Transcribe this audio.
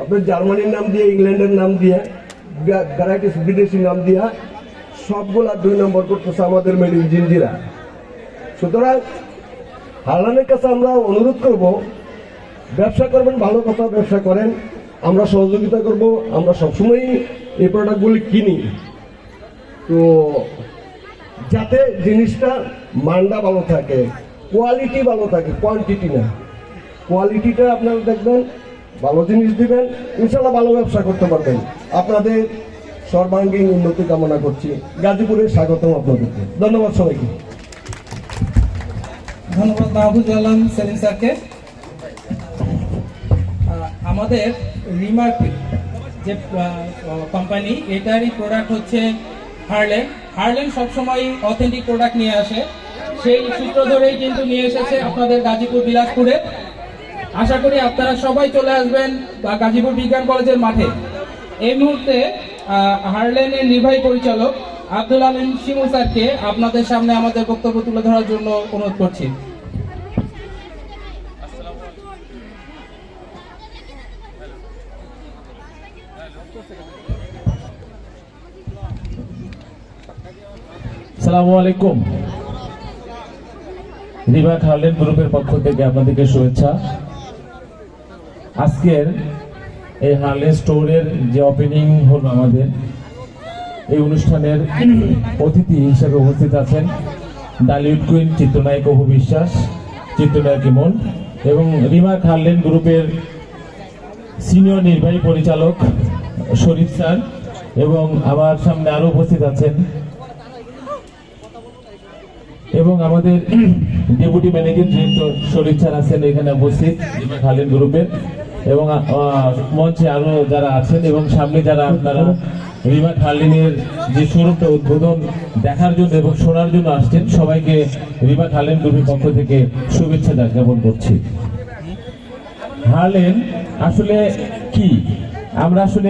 আপনার জার্মানির নাম দিয়ে, ইংল্যান্ডের নাম দিয়ে ভ্যারাইটিস বিদেশি নাম দিয়া সবগুলা দুই নম্বর করতেছে আমাদের মেড ইন সুতরাং হারলানের কাছে আমরা অনুরোধ করব, ব্যবসা করবেন, ভালো কথা ব্যবসা করেন, আমরা সহযোগিতা করব, আমরা সবসময়ই এই প্রোডাক্টগুলি কিনি। তো যাতে জিনিসটা মানটা ভালো থাকে কোয়ালিটি ভালো থাকে কোয়ান্টিটি না। কোয়ালিটিটা আপনারা দেখবেন ভালো জিনিস দিবেন, ইনশাল্লাহ ভালো ব্যবসা করতে পারবেন। আপনাদের সর্বাঙ্গীন উন্নতি কামনা করছি। গাজীপুরে স্বাগতম আপনাদেরকে। ধন্যবাদ সবাইকে। ধন্যবাদ মাহবুজ আলম, সেলিম স্যারকে। আমাদের রিমার্ক যে কোম্পানি এটারই প্রোডাক্ট হচ্ছে হার্লেন হার্লেন সবসময় অথেন্টিক প্রোডাক্ট নিয়ে আসে। সেই সূত্র ধরেই কিন্তু নিয়ে এসেছে আপনাদের গাজীপুর, বিলাসপুরে। আশা করি আপনারা সবাই চলে আসবেন বা গাজীপুর বিজ্ঞান কলেজের মাঠে। এই মুহূর্তে হার্লেনের নির্বাহী পরিচালক আব্দুল আমিন শিমু স্যারকে আপনাদের সামনে আমাদের বক্তব্য তুলে ধরার জন্য অনুরোধ করছি। সালামু আলাইকুম। রিবা খার্লেন গ্রুপের পক্ষ থেকে আপনাদেরকে শুভেচ্ছা। আজকের এই হার্লেন স্টোরের যে ওপেনিং হলো আমাদের, এই অনুষ্ঠানের অতিথি হিসেবে উপস্থিত আছেন ডালিউড কুইন, চিত্রনায়ক অপু বিশ্বাস, চিত্রনায়ক ইমন এবং রিমা খার্লেন গ্রুপের সিনিয়র নির্বাহী পরিচালক শরীফ স্যার এবং আমার সামনে আরও উপস্থিত আছেন এবং আমাদের deputy managing director Sharif sir আছেন এখানে উপস্থিত, রিমা খালিদ গ্রুপের। এবং মঞ্চে আরও যারা আছেন এবং সামনে যারা আপনারা রিমা খালিনের যে স্বরূপটা উদ্বোধন দেখার জন্য এবং শোনার জন্য আসছেন, সবাইকে রিমা খালিন গ্রুপের পক্ষ থেকে শুভেচ্ছা জ্ঞাপন করছি। হারলেন আসলে কি? আমরা আসলে